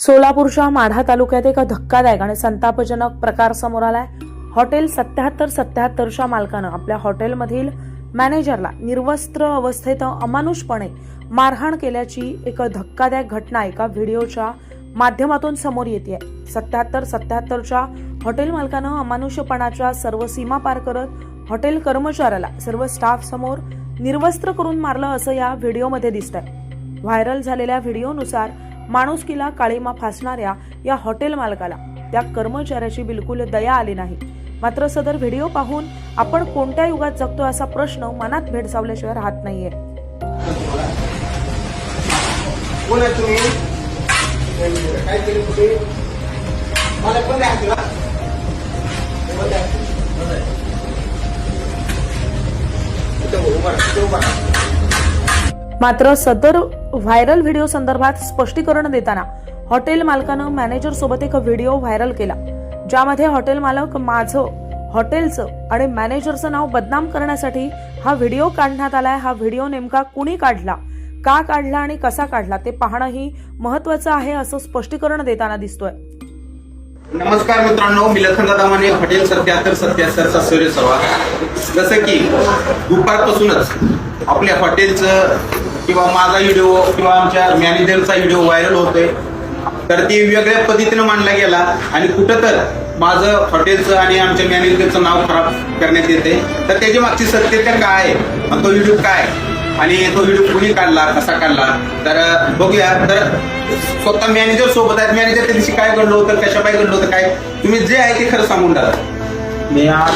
सोलापूरच्या माढा तालुक्यात एक धक्कादायक आणि संतापजनक प्रकार समोर आलाय. हॉटेल सत्याहत्तर सत्याहत्तरच्या मालकानं आपल्या हॉटेलमधील मॅनेजरला निर्वस्त्र अवस्थेत अमानुषपणे मारहाण केल्याची एक धक्कादायक घटना एका व्हिडिओच्या माध्यमातून समोर येते सत्याहत्तर सत्याहत्तरच्या हॉटेल मालकानं अमानुषपणाच्या सर्व सीमा पार करत हॉटेल कर्मचाऱ्याला सर्व स्टाफ समोर निर्वस्त्र करून मारलं असं या व्हिडिओमध्ये दिसतंय. व्हायरल झालेल्या व्हिडिओनुसार माणुसकीला काळीमा फासणाऱ्या या हॉटेल मालकाला. त्या कर्मचाऱ्याची बिलकुल दया आली नाही. मात्र सदर व्हिडिओ पाहून आपण कोणत्या युगात जगतो असा प्रश्न मनात भेडसावल्याशिवाय राहत नाहीये. तुम्ही? मला मात्र सदर व्हायरल व्हिडिओ संदर्भात स्पष्टीकरण देताना हॉटेल मालकानं मॅनेजर सोबत एक व्हिडिओ व्हायरल केला ज्यामध्ये हॉटेल मालक माझं हॉटेलचं आणि मॅनेजरचं नाव बदनाम करण्यासाठी हा व्हिडिओ काढण्यात आलाय. हा व्हिडिओ नेमका कुणी काढला का काढला आणि कसा काढला ते पाहणंही महत्वाचं आहे असं स्पष्टीकरण देताना दिसतोय. नमस्कार मित्रांनो मी लखनदादा माने हॉटेल सत्याहत्तर सत्याहत्तरचा सूर्य सवा जसं की दुपारपासूनच आपल्या हॉटेलचं किंवा माझा व्हिडिओ किंवा आमच्या मॅनेजरचा व्हिडिओ व्हायरल होतोय. तर ते वेगळ्या पद्धतीनं मांडला गेला आणि कुठं तर माझं हॉटेलचं आणि आमच्या मॅनेजरचं नाव खराब करण्यात येते तर त्याची मागची सत्यता काय आहे? आणि तो व्हिडिओ काय? आणि तो व्हिडिओ कुणी काढला? कसा काढला? तर बघूया. तर स्वतः मॅनेजर सोबत आहेत. मॅनेजर त्या दिवशी काय घडलं होतं? कशा पाय घडलं होतं? काय? तुम्ही जे आहे ते खरं सांगून टाका. मी आज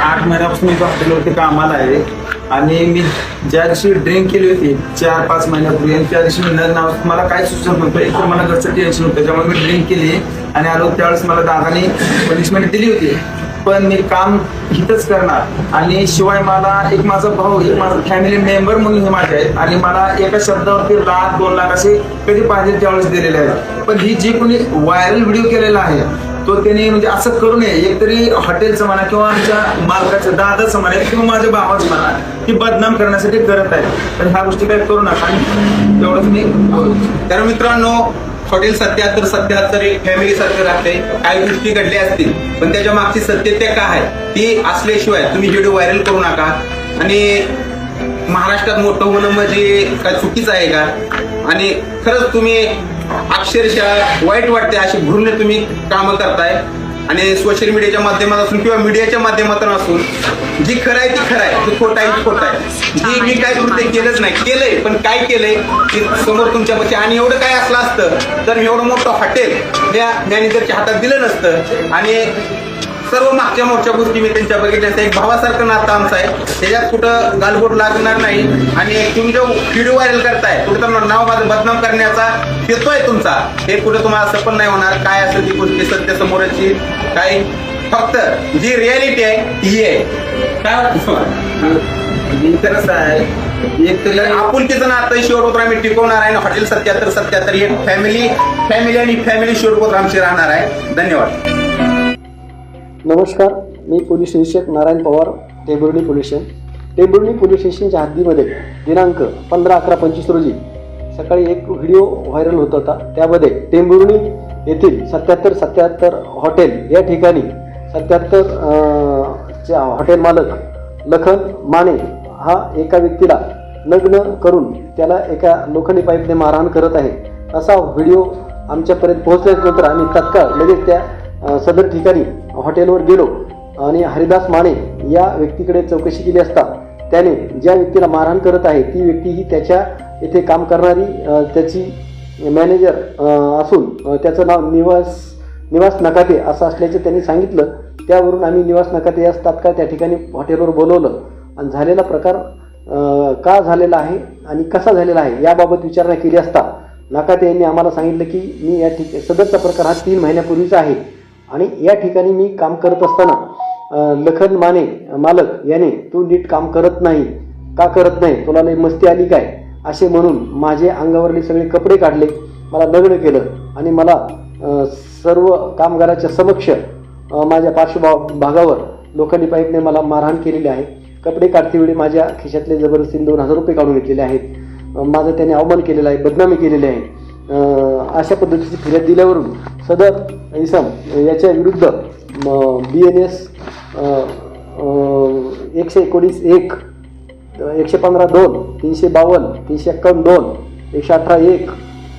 आठ महिन्यापासून इथं हॉटेलवरती कामाला आहे. आणि मी ज्या दिवशी ड्रिंक केली होती चार पाच महिन्यापूर्वी आणि त्या दिवशी मी न नाव मला काय सुचत नव्हतं एक तर मला घरचं टेन्शन होतं त्यामुळे मी ड्रिंक केली आणि आलो त्यावेळेस मला दादाने पनिशमेंट दिली होती. पण मी काम हितच करणार आणि शिवाय मला एक माझा भाऊ एक माझा फॅमिली मेंबर म्हणून हे माझे आहेत आणि मला एका शब्दावरती लाख दोन लाख असे कधी पाहिजे त्यावेळेस दिलेले आहेत. पण ही जी कोणी व्हायरल व्हिडिओ केलेला आहे तो त्यांनी म्हणजे असं करू नये. एकतरी हॉटेलचं म्हणा किंवा आमच्या मालकाचं दादाचं म्हणा किंवा माझ्या भावाचं म्हणा ती बदनाम करण्यासाठी करत आहे. तर ह्या गोष्टी काय करू नका. आणि एवढंच मी तर मित्रांनो हॉटेल सत्याहत्तर सत्याहत्तर एक फॅमिली सारखं राहते. काही गोष्टी घडल्या असतील पण त्याच्या मागची सत्यता काय आहे ती असल्याशिवाय तुम्ही व्हिडिओ व्हायरल करू नका. आणि महाराष्ट्रात मोठं होणं म्हणजे काय चुकीचं आहे का? आणि खरंच तुम्ही अक्षरशः वाईट वाटते अशी भरून तुम्ही कामं करताय. आणि सोशल मीडियाच्या माध्यमातून किंवा मीडियाच्या माध्यमातून असून जी खरं आहे ती खरं आहे ती खोट आहे ती खोट आहे. जी मी काय कृत्य केलंच नाही. केलंय पण काय केलंय की समोर तुमच्यापाशी आणि एवढं काय असलं असतं तर एवढं मोठं हॉटेल या मॅनेजरच्या हातात दिलं नसतं. आणि सर्व मागच्या मोठ्या गोष्टी मी त्यांच्या बघितल्या एक भावासारखं नातं आमचं आहे. त्याच्यात कुठं गालबोट लागणार नाही. आणि तुम्ही जो व्हिडिओ व्हायरल करताय कुठं तर नाव माझं बदनाम करण्याचा आहे तुमचा. हे कुठं तुम्हाला असं पण नाही होणार. काय असेल ती गोष्टी सत्य समोरच? काय? फक्त जी रियालिटी आहे ती आहे. काय आहे. एक तरी आपुलकीचं नातं शेवटपत्र आम्ही टिकवणार आहे. हॉटेल सत्याहत्तर सत्याहत्तर ही फॅमिली फॅमिली आणि फॅमिली शेवटपत्र आमची राहणार आहे. धन्यवाद. नमस्कार मी पोलीस निरीक्षक Narayan Pawar Tembhurni police station. Tembhurni police स्टेशनच्या हद्दीमध्ये दिनांक पंधरा अकरा पंचवीस रोजी सकाळी एक व्हिडिओ व्हायरल होत होता. त्यामध्ये टेंबुर्णी येथील सत्याहत्तर सत्याहत्तर हॉटेल या ठिकाणी सत्याहत्तर च्या हॉटेल मालक लखन माने हा एका व्यक्तीला नग्न करून त्याला एका लोखंडी पाईपने मारहाण करत आहे. असा व्हिडिओ आमच्यापर्यंत पोहोचल्यानंतर आम्ही तत्काळ लगेच त्या सदर ठिकाणी हॉटेलवर गेलो आणि हरिदास माने या व्यक्तीकडे चौकशी केली असता त्याने ज्या व्यक्तीला मारहाण करत आहे ती व्यक्ती ही त्याच्या येथे काम करणारी त्याची मॅनेजर असून त्याचं नाव निवास निवास नकाते असं असल्याचे त्यांनी सांगितलं. त्यावरून आम्ही निवास नकाते यास तात्काळ त्या ठिकाणी हॉटेलवर बोलवलं. आणि झालेला प्रकार का झालेला आहे आणि कसा झालेला आहे याबाबत विचारणा केली असता नकाते यांनी आम्हाला सांगितलं की मी या ठिक सदरचा प्रकार हा तीन महिन्यापूर्वीचा आहे. आणि या ठिकाणी मी काम करत असताना लखन माने मालक याने तू नीट काम करत नाही. का करत नाही? तुला नाही मस्ती आली काय? असे म्हणून माझे अंगावरले सगळे कपडे काढले मला लग्न केलं आणि मला सर्व कामगाराच्या समक्ष माझ्या पार्श्वभा भागावर लोखंडी पाईपने मला मारहाण केलेली आहे. कपडे काढतेवेळी माझ्या खिशातले जबरदस्तीने दोन हजार रुपये काढून घेतलेले आहेत. माझं त्याने अवमान केलेला आहे बदनामी केलेली आहे. अशा पद्धतीची फिर्याद दिल्यावरून सदर इसम याच्या विरुद्ध बी एन एस एकशे एकोणीस एक एकशे पंधरा दोन तीनशे बावन्न तीनशे एक्कावन्न दोन एकशे अठरा एक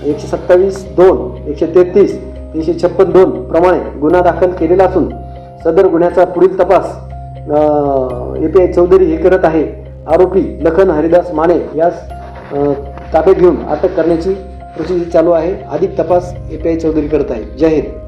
एकशे सत्तावीस दोन एकशे तेहतीस तीनशे छप्पन दोन प्रमाणे गुन्हा दाखल केलेला असून सदर गुन्ह्याचा पुढील तपास ए पी आय चौधरी हे करत आहे. आरोपी लखन हरिदास माने यास अ, ताब्यात घेऊन अटक करण्याची प्रोसिजर चालू आहे. अधिक तपास ए पी आय चौधरी करत आहे जय हिंद.